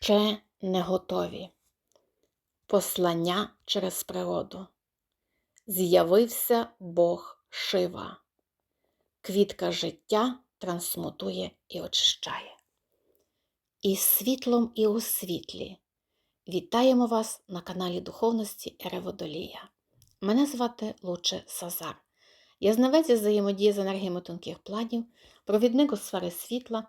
ще не готові. Послання через природу. З'явився Бог Шива. Квітка життя трансмутує і очищає. Із світлом і у світлі. Вітаємо вас на каналі Духовності Ереводолія. Мене звати Луче Сазар. Я знавець взаємодії з енергіями тонких планів, провідник у сфери світла,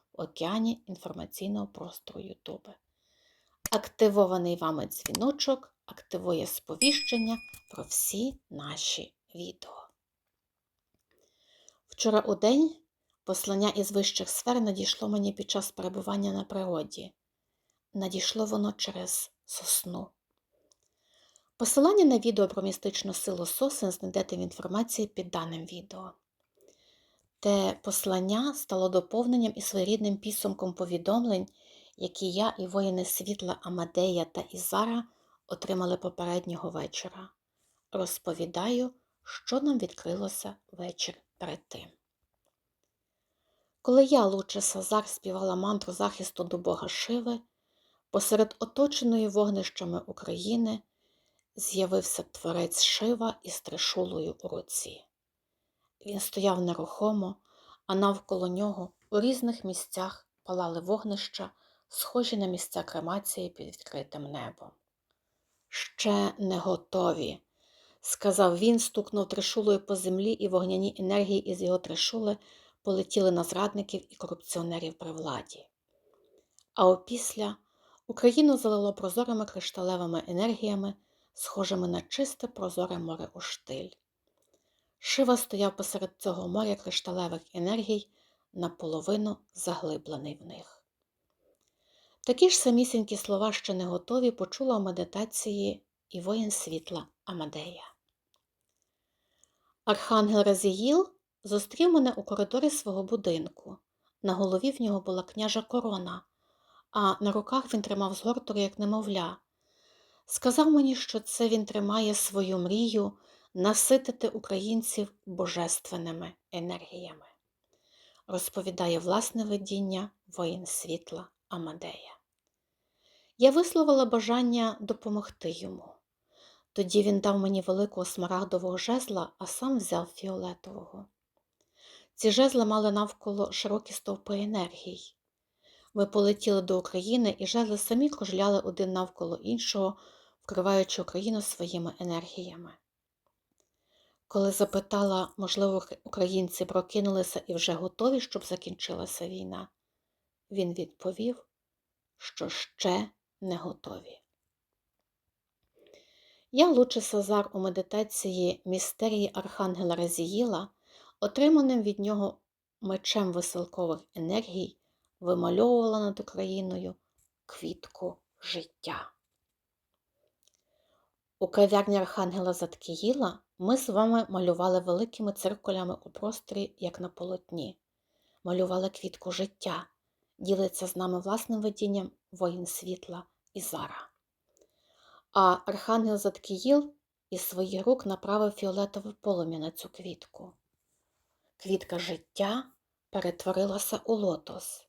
океані інформаційного простору YouTube. Активований вами дзвіночок активує сповіщення про всі наші відео. Вчора у день послання із вищих сфер надійшло мені під час перебування на природі. Надійшло воно через сосну. Посилання на відео про містичну силу сосен знайдете в інформації під даним відео. Те послання стало доповненням і своєрідним підсумком повідомлень, які я і воїни світла Амадея та Ізара отримали попереднього вечора. Розповідаю, що нам відкрилося вечір перед тим. Коли я, Луче Сазар, співала мантру захисту до Бога Шиви, посеред оточеної вогнищами України з'явився творець Шива із тришулою у руці. Він стояв нерухомо, а навколо нього у різних місцях палали вогнища, схожі на місця кремації під відкритим небом. Ще не готові, сказав він, стукнув тришулою по землі, і вогняні енергії із його тришули полетіли на зрадників і корупціонерів при владі. А опісля Україну залило прозорими кришталевими енергіями, схожими на чисте прозоре море у штиль. Шива стояв посеред цього моря кришталевих енергій, наполовину заглиблений в них. Такі ж самісінькі слова, що не готові, почула у медитації і воїн світла Амадея. Архангел Разіїл зустрів мене у коридорі свого будинку. На голові в нього була княжа корона, а на руках він тримав згортор, як немовля. Сказав мені, що це він тримає свою мрію наситити українців божественними енергіями. Розповідає власне видіння воїн світла Амадея. Я висловила бажання допомогти йому. Тоді він дав мені великого смарагдового жезла, а сам взяв фіолетового. Ці жезли мали навколо широкі стовпи енергій. Ми полетіли до України і жезли самі кружляли один навколо іншого, вкриваючи Україну своїми енергіями. Коли запитала, можливо, українці прокинулися і вже готові, щоб закінчилася війна, він відповів, що ще не готові. Я, Луче Сазар, у медитації містерії Архангела Разіїла, отриманим від нього мечем веселкових енергій, вимальовувала над Україною квітку життя. У кав'ярні Архангела Заткіїла ми з вами малювали великими циркулями у просторі, як на полотні, малювали квітку життя, ділиться з нами власним видінням воїн світла Ізара. А Архангел Заткіїл із своїх рук направив фіолетове полум'я на цю квітку. Квітка життя перетворилася у лотос,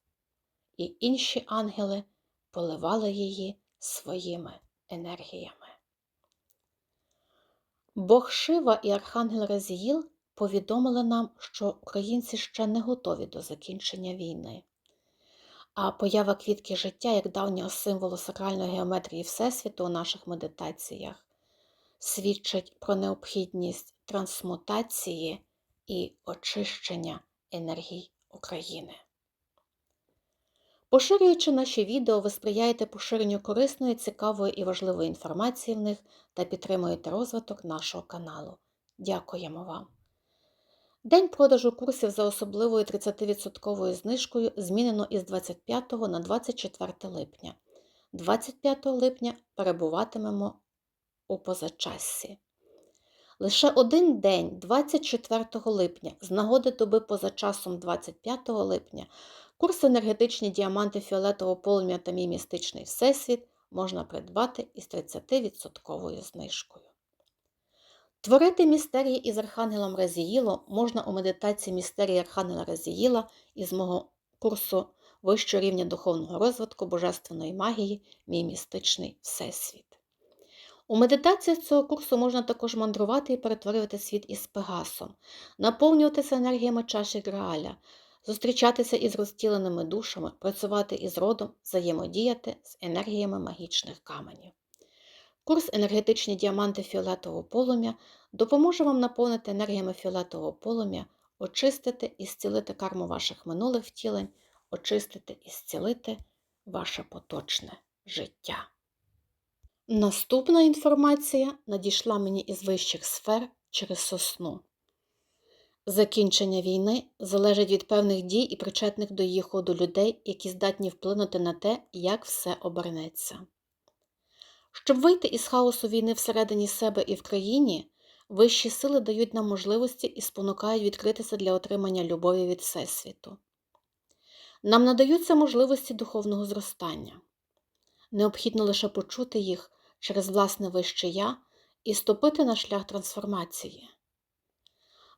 і інші ангели поливали її своїми енергіями. Бог Шива і Архангел Разіїл повідомили нам, що українці ще не готові до закінчення війни. А поява квітки життя як давнього символу сакральної геометрії Всесвіту у наших медитаціях свідчить про необхідність трансмутації і очищення енергій України. Поширюючи наші відео, ви сприяєте поширенню корисної, цікавої і важливої інформації в них та підтримуєте розвиток нашого каналу. Дякуємо вам! День продажу курсів за особливою 30% знижкою змінено із 25 на 24 липня. 25 липня перебуватимемо у позачассі. Лише один день, 24 липня, з нагоди доби поза часом 25 липня, курс енергетичні діаманти фіолетового полум'я та мій містичний всесвіт можна придбати із 30% знижкою. Творити містерії із Архангелом Разіїлом можна у медитації містерії Архангела Разіїла із мого курсу вищого рівня духовного розвитку Божественної магії Мій містичний Всесвіт. У медитаціях цього курсу можна також мандрувати і перетворювати світ із Пегасом, наповнюватися енергіями чаші Грааля, зустрічатися із розтіленими душами, працювати із родом, взаємодіяти з енергіями магічних каменів. Курс енергетичні діаманти фіолетового полум'я допоможе вам наповнити енергіями фіолетового полум'я, очистити і зцілити карму ваших минулих втілень, очистити і зцілити ваше поточне життя. Наступна інформація надійшла мені із вищих сфер через сосну. Закінчення війни залежить від певних дій і причетних до її ходу людей, які здатні вплинути на те, як все обернеться. Щоб вийти із хаосу війни всередині себе і в країні, вищі сили дають нам можливості і спонукають відкритися для отримання любові від Всесвіту. Нам надаються можливості духовного зростання. Необхідно лише почути їх через власне вище я і ступити на шлях трансформації.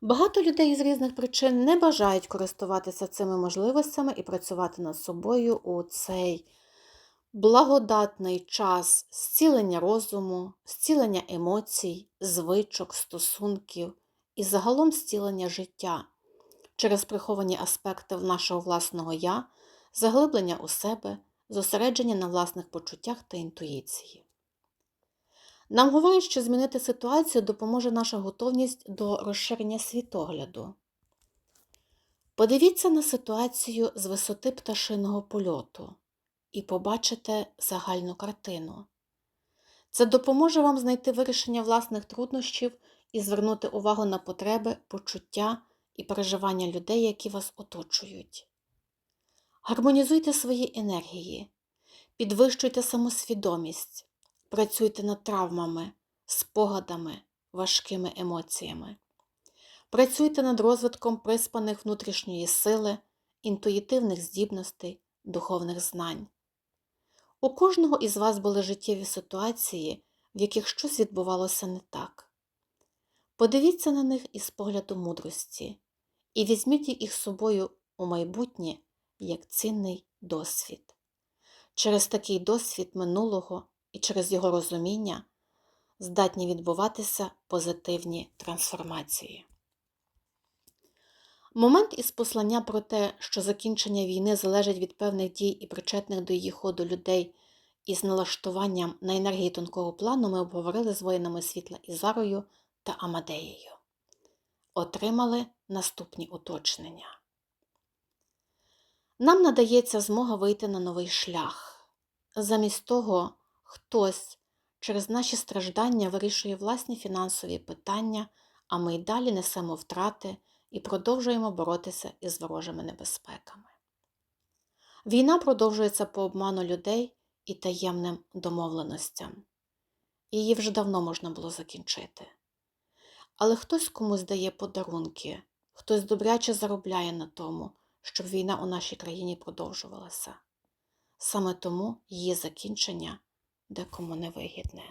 Багато людей з різних причин не бажають користуватися цими можливостями і працювати над собою у цей благодатний час зцілення розуму, зцілення емоцій, звичок, стосунків і загалом зцілення життя через приховані аспекти нашого власного я, заглиблення у себе, зосередження на власних почуттях та інтуїції. Нам говорять, що змінити ситуацію допоможе наша готовність до розширення світогляду. Подивіться на ситуацію з висоти пташиного польоту і побачите загальну картину. Це допоможе вам знайти вирішення власних труднощів і звернути увагу на потреби, почуття і переживання людей, які вас оточують. Гармонізуйте свої енергії, підвищуйте самосвідомість, працюйте над травмами, спогадами, важкими емоціями. Працюйте над розвитком приспаних внутрішньої сили, інтуїтивних здібностей, духовних знань. У кожного із вас були життєві ситуації, в яких щось відбувалося не так. Подивіться на них із погляду мудрості і візьміть їх з собою у майбутнє як цінний досвід. Через такий досвід минулого і через його розуміння здатні відбуватися позитивні трансформації. Момент із послання про те, що закінчення війни залежить від певних дій і причетних до її ходу людей із налаштуванням на енергії тонкого плану, ми обговорили з воїнами світла Ізарою та Амадеєю. Отримали наступні уточнення. Нам надається змога вийти на новий шлях. Замість того, хтось через наші страждання вирішує власні фінансові питання, а ми й далі несемо втрати і продовжуємо боротися із ворожими небезпеками. Війна продовжується по обману людей і таємним домовленостям. Її вже давно можна було закінчити. Але хтось комусь дає подарунки, хтось добряче заробляє на тому, щоб війна у нашій країні продовжувалася. Саме тому її закінчення декому невигідне.